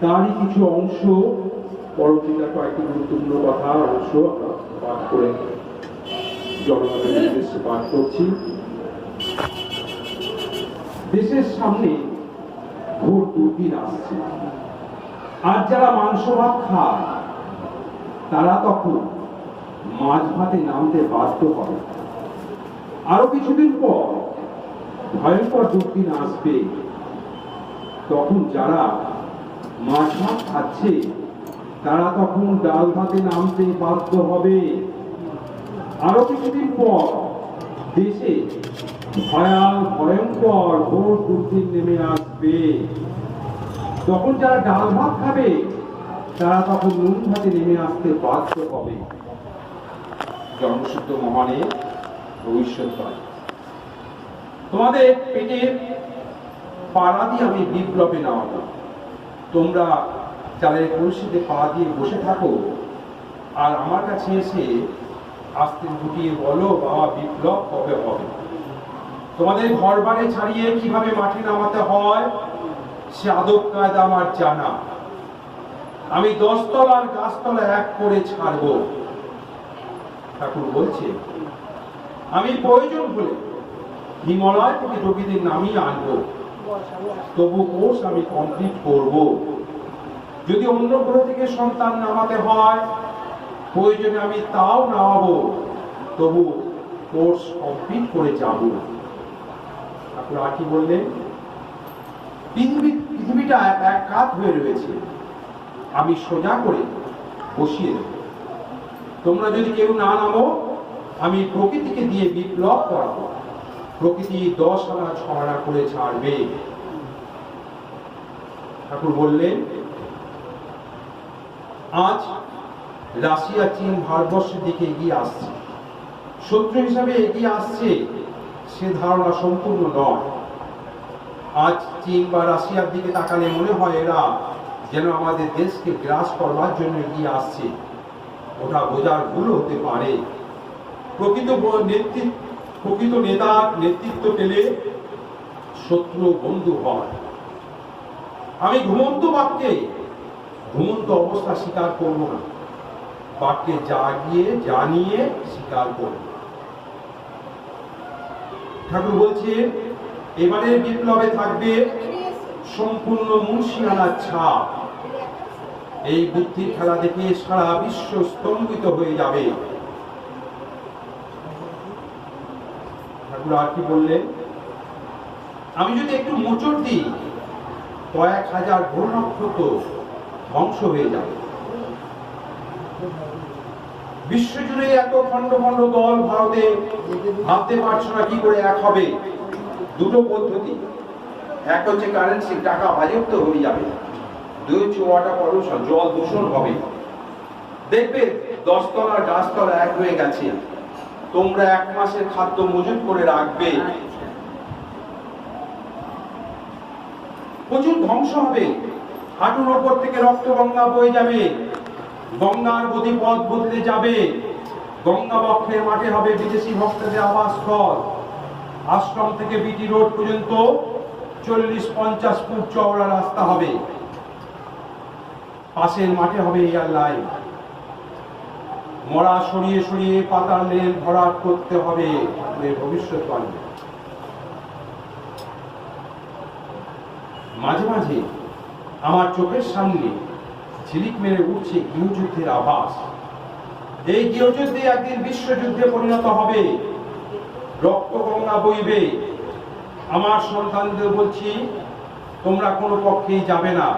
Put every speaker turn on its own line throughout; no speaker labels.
তারই কিছু অংশ পরবর্তীকার কয়েকটি গুরুত্বপূর্ণ কথা, অংশ আমরা পাঠ করে জনগণের উদ্দেশ্যে পাঠ করছি। দেশের সামনে ঘোর দুর্দিন আসছে। আর যারা মাংস ভাত খায়, তারা তখন মাছ ভাতে নামতে বাধ্য হবে। আরও কিছুদিন পর ভয়ঙ্কর দুর্দিন আসবে। তখন যারা মাছ ভাত খাচ্ছে, তারা তখন ডাল ভাতে নামতে বাধ্য হবে। আরও কিছুদিন পর দেশে ভয়াল, ভয়ঙ্কর ঘোর দুর্দিন নেমে আসবে। তখন যারা ডাল ভাত খাবে, তারা তখন নুন ভাতে নেমে আসতে বাধ্য হবে। জন্মসূত্র মহানে ভবিষ্যৎবাণী তোমাদের পেটে পাড়া দিয়ে আমি বিপ্লবে নামাবো। তোমরা চালের কলসিতে পা দিয়ে বসে থাকো, আর আমার কাছে এসে আস্তে গুটিয়ে বলো, বাবা, বিপ্লব কবে হবে? তোমাদের ঘর বাড়ি ছাড়িয়ে কীভাবে মাঠে নামাতে হয়, সে আদব কায়দা আমার জানা। আমি দশতলা আর গাছতলা এক করে ছাড়বো। ঠাকুর বলছে, আমি প্রয়োজন হলে হিমালয় থেকে যোগীদের নামিয়ে আনব। তবু কোর্স আমি কমপ্লিট করব। যদি অন্য গ্রহ থেকে সন্তান নামাতে হয়, প্রয়োজনে আমি তাও নামাবো। তবু কোর্স কমপ্লিট করে যাব। ঠাকুর আর কি বললেন, পৃথিবী, পৃথিবীটা এক এক কাত হয়ে রয়েছে। আমি সোজা করে বসিয়ে দেব। তোমরা যদি কেউ না নামো, আমি প্রকৃতিকে দিয়ে বিপ্লব করাবো। প্রকৃতি দশ আনা ছ আনা করে ছাড়বে। ঠাকুর বললেন, আজ রাশিয়া, চীন, ভারতবর্ষের দিকে এগিয়ে আসছে। শত্রু হিসাবে এগিয়ে আসছে, সে ধারণা সম্পূর্ণ নয়। আজ চীন বা রাশিয়ার দিকে তাকালে মনে হয় এরা যেন আমাদের দেশকে গ্রাস করবার জন্য এগিয়ে আসছে। ওটা বোঝার ভুল হতে পারে। প্রকৃত প্রকৃত নেতার নেতৃত্ব পেলে শত্রু বন্ধু হয়। আমি ঘুমন্ত বাক্যে, ঘুমন্ত অবস্থা স্বীকার করব না। বাক্যে জাগিয়ে, জানিয়ে স্বীকার করব। ঠাকুর বলছে এবারে বিপ্লবে থাকবে সম্পূর্ণ মুন্সিয়ানার ছাপ। এই বুদ্ধির খেলা দেখে সারা বিশ্ব স্তম্ভিত হয়ে যাবে। ঠাকুর আর কি বললেন? আমি যদি একটু মোচড় দিই, কয়েক হাজার গ্রহ নক্ষত্র ধ্বংস হয়ে যাবে। বিশ্বজুড়ে এত খণ্ড খণ্ড দল ভারতে ভাবতে পারছ না কি করে এক হবে? দুটো পদ্ধতি। এক হচ্ছে কারেন্সি টাকা বাজেপ্ত হয়ে যাবে। দুই ওয়াটার পলিউশন জল দূষণ হবে দেখবে দশতলা, গাছতলা এক হয়ে গেছে। তোমরা এক মাসের খাদ্য মজুত করে রাখবে। প্রচুর ধ্বংস হবে। হাঁটুর ওপর থেকে রক্ত গঙ্গা বয়ে যাবে। গঙ্গার গতি পথ বদলে যাবে। গঙ্গা বক্ষের মাঠে হবে বিদেশি ভক্তদের আবাসস্থল আশ্রম থেকে বিটি রোড পর্যন্ত চল্লিশ পঞ্চাশ ফুট চওড়া রাস্তা হবে। পাশের মাঠে হবে এয়ার লাইন মরা সরিয়ে সরিয়ে পাতার রেল ভরাট করতে হবে এর ভবিষ্যৎবাণী মাঝে মাঝে আমার চোখের সামনে ঝিলিক মেরে উঠছে গৃহযুদ্ধের আভাস। এই গৃহযুদ্ধে একদিন বিশ্বযুদ্ধে পরিণত হবে। রক্ত গঙ্গা বইবে। আমার সন্তানদের বলছি, তোমরা কোনো পক্ষেই যাবে না।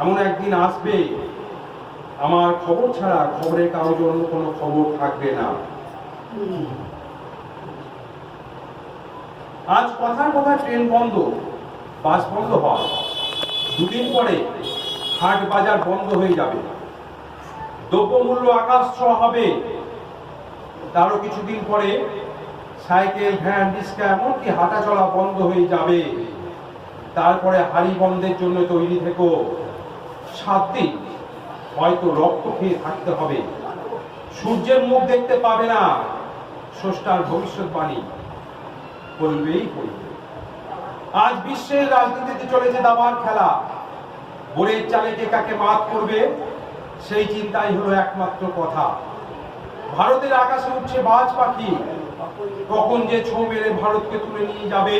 এমন একদিন আসবে, আমার খবর ছাড়া খবরের কাগজে অন্য কোনো খবর থাকবে না। আজ কথার কথা ট্রেন বন্ধ, বাস বন্ধ হয়। দুদিন পরে হাট বাজার বন্ধ হয়ে যাবে। দ্রব্যমূল্য আকাশ ছোঁয়া হবে। তারও কিছুদিন পরে সাইকেল, ভ্যান, রিক্সা, এমনকি হাঁটা চলা বন্ধ হয়ে যাবে। তারপরে হাড়ি বন্ধের জন্য তৈরি থেকো। সাত দিন। হয়তো রক্ত খেয়ে থাকতে হবে। সূর্যের মুখ দেখতে পাবে না। স্রষ্টার ভবিষ্যৎবাণী। বলবেই বলবে আজ বিশ্বের রাজনীতিতে চলেছে দাবার খেলা। বোরের চালে কে কাকে মাত করবে, সেই চিন্তাই হলো একমাত্র কথা। ভারতের আকাশে উঠছে বাজ পাখি। কখন যে ছো মেরে ভারতকে তুলে নিয়ে যাবে,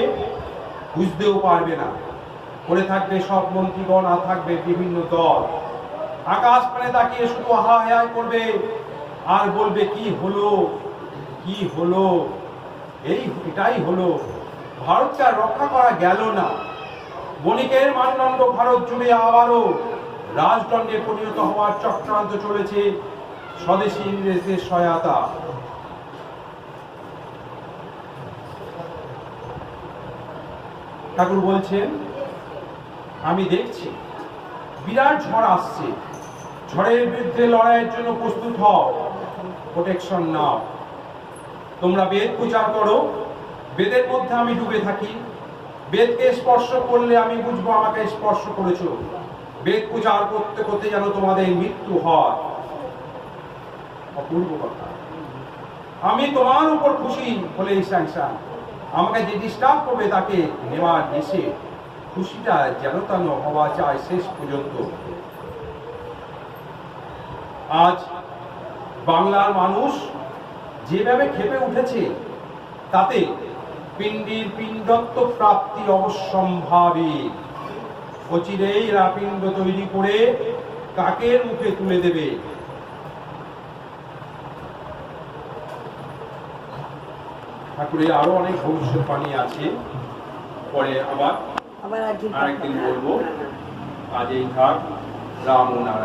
বুঝতেও পারবে না। পড়ে থাকবে সব মন্ত্রীগণ, আর থাকবে বিভিন্ন দল। আকাশ পানে তাকিয়ে শুধু আহা হায় করবে, আর বলবে, কি হলো? কি হলো? এই এটাই হলো। ভারতকে রক্ষা করা গেল না। বণিকের মানদণ্ড ভারত জুড়ে আবারও রাজদণ্ডে পরিণত হওয়ার চক্রান্ত চলেছে স্বদেশি ইংরেজদের সহায়তা। ঠাকুর বলছেন আমি দেখছি। বিরাট ঝড় আসছে। ঝড়ের বিরুদ্ধে লড়াইয়ের জন্য প্রস্তুত হও। প্রোটেকশন নাও। তোমরা বেদ প্রচার করো। বেদের মধ্যে আমি ডুবে থাকি। বেদকে স্পর্শ করলে আমি বুঝব আমাকে স্পর্শ করেছ। বেদ প্রচার করতে করতে যেন তোমাদের মৃত্যু হয়। অপূর্ব কথা। আমি তোমার উপর খুশি বলে ইসাংসান আমাকে যে ডিস্টার্ব করবে তাকে নেওয়ার এসে খুশিটা যেন তেন হওয়া চায় শেষ পর্যন্ত। আজ বাংলার মানুষ যেভাবে খেপে উঠেছে, তাতে পিণ্ডির পিণ্ডত্ব প্রাপ্তি অবশ্যম্ভাবী। অচিরেই এরা পিণ্ড তৈরি করে কাকের মুখে তুলে দেবে? ঠাকুরের আরও অনেক ভবিষ্যৎবাণী আছে, পরে আবার
আবার
আরেকদিন বলব আজ থাক রাম নারায়ণ